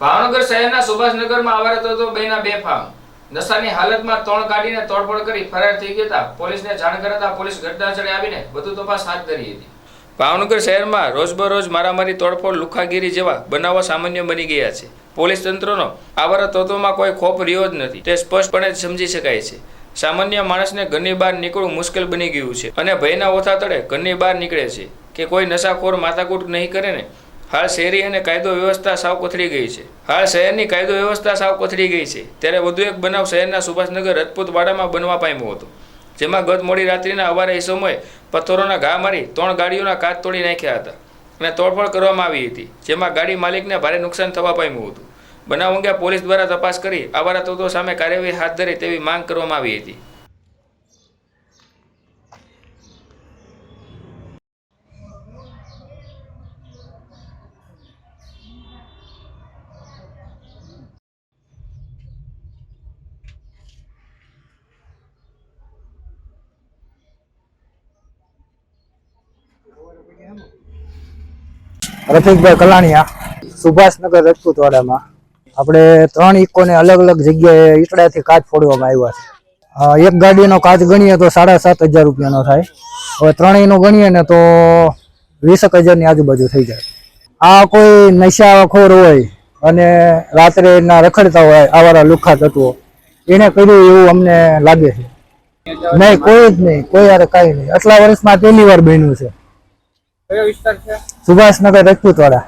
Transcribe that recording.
ભાવનગર શહેરના સુભાષનગરમાં આવારત હતો બેના બે ફાર્મ નશાની હાલતમાં તણ કાઢીને તોડફોડ કરી ફરાર થઈ ગયા પોલીસને જાણ કરાતા પોલીસ ઘટના સ્થળે આવીને વધુ તપાસ હાથ ધરી હતી. ભાવનગર શહેરમાં રોજબરોજ મારામારી, તોડફોડ, લુખાગીરી જેવા બનાવો સામાન્ય બની ગયા છે. પોલીસ તંત્રનો આવારત તત્વોમાં કોઈ ખોફ રહ્યો જ નથી. તે સ્પષ્ટપણે સમજી શકાય છે. સામાન્ય માણસને ઘરની બહાર નીકળવું મુશ્કેલ બની ગયું છે અને ભયના ઓથા તળે ઘરની બહાર નીકળે છે કે કોઈ નશાખોર માથાકૂટ નહીં કરે ને હાલ શહેરી અને કાયદો વ્યવસ્થા સાવ કોથળી ગઈ છે. હાલ શહેરની કાયદો વ્યવસ્થા સાવ કથળી ગઈ છે. ત્યારે વધુ એક બનાવ શહેરના સુભાષનગર રજપૂતવાડામાં બનવા પામ્યો હતો. જેમાં ગત મોડી રાત્રિના અવારે સમયે પથ્થરોના ઘા મારી ત્રણ ગાડીઓના કાચ તોડી નાખ્યા હતા અને તોડફોડ કરવામાં આવી હતી, જેમાં ગાડી માલિકને ભારે નુકસાન થવા પામ્યું હતું. બનાવ અંગે પોલીસ દ્વારા તપાસ કરી આવારા તત્વો સામે કાર્યવાહી હાથ ધરી તેવી માંગ કરવામાં આવી હતી. રફીકભાઈ કલાણીયા, સુભાષનગર રજપૂતવાડામાં. આપણે ત્રણ ઇકોને અલગ અલગ જગ્યાએ ઈટડાથી કાચ ફોડવામાં આવ્યા છે. એક ગાડીનો કાચ ગણીએ તો સાડા સાત હજાર રૂપિયાનો થાય. હવે ત્રણેયનો ગણીએ ને તો વીસેક હજારની આજુબાજુ થઈ જાય. આ કોઈ નશાખોર હોય અને રાત્રે એના રખડતા હોય આવારા લુખા તત્વો, એને કર્યું એવું અમને લાગે છે. નહીં, કોઈ જ નહીં, કોઈ યારે કાંઈ નહીં. આટલા વર્ષમાં પહેલી વાર બન્યું છે. કયો વિસ્તાર છે? સુભાષનગર રજપૂતવાડા.